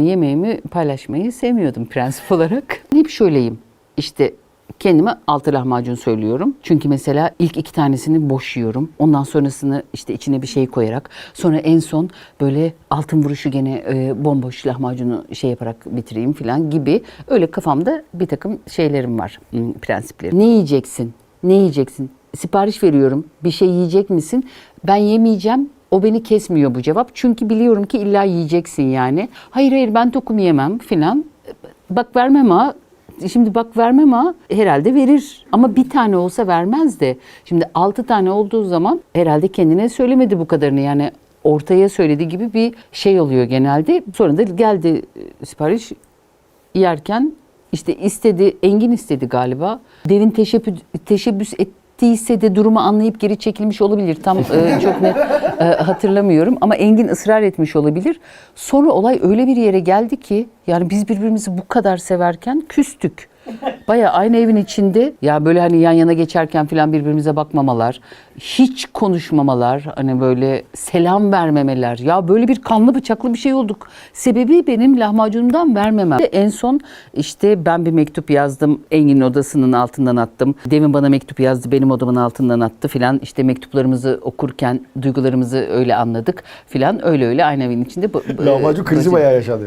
Yemeğimi paylaşmayı sevmiyordum prensip olarak. Hep şöyleyim. İşte kendime altı lahmacun söylüyorum. Çünkü mesela ilk iki tanesini boş yiyorum. Ondan sonrasını işte içine bir şey koyarak. Sonra en son böyle altın vuruşu gene e, bomboş lahmacunu şey yaparak bitireyim falan gibi. Öyle kafamda bir takım şeylerim var. hmm, Prensiplerim. Ne yiyeceksin? Ne yiyeceksin? Sipariş veriyorum. Bir şey yiyecek misin? Ben yemeyeceğim. O beni kesmiyor bu cevap. Çünkü biliyorum ki illa yiyeceksin yani. Hayır hayır ben tokum yemem filan. Bak vermem ha. Şimdi bak vermem ha herhalde verir. Ama bir tane olsa vermez de. Şimdi altı tane olduğu zaman herhalde kendine söylemedi bu kadarını. Yani ortaya söylediği gibi bir şey oluyor genelde. Sonra da geldi e, sipariş yerken işte istedi, Engin istedi galiba. Devin teşebbüs, teşebbüs ettiyse de durumu anlayıp geri çekilmiş olabilir. Tam e, çok net e, hatırlamıyorum ama Engin ısrar etmiş olabilir. Sonra olay öyle bir yere geldi ki yani biz birbirimizi bu kadar severken küstük. Baya aynı evin içinde ya böyle hani yan yana geçerken falan birbirimize bakmamalar, hiç konuşmamalar, hani böyle selam vermemeler. Ya böyle bir kanlı bıçaklı bir şey olduk. Sebebi benim lahmacunumdan vermemem. En son işte ben bir mektup yazdım. Engin'in odasının altından attım. Devin bana mektup yazdı. Benim odamın altından attı filan. İşte mektuplarımızı okurken duygularımızı öyle anladık filan. Öyle öyle aynı evin içinde. Lahmacun krizi bayağı yaşadı.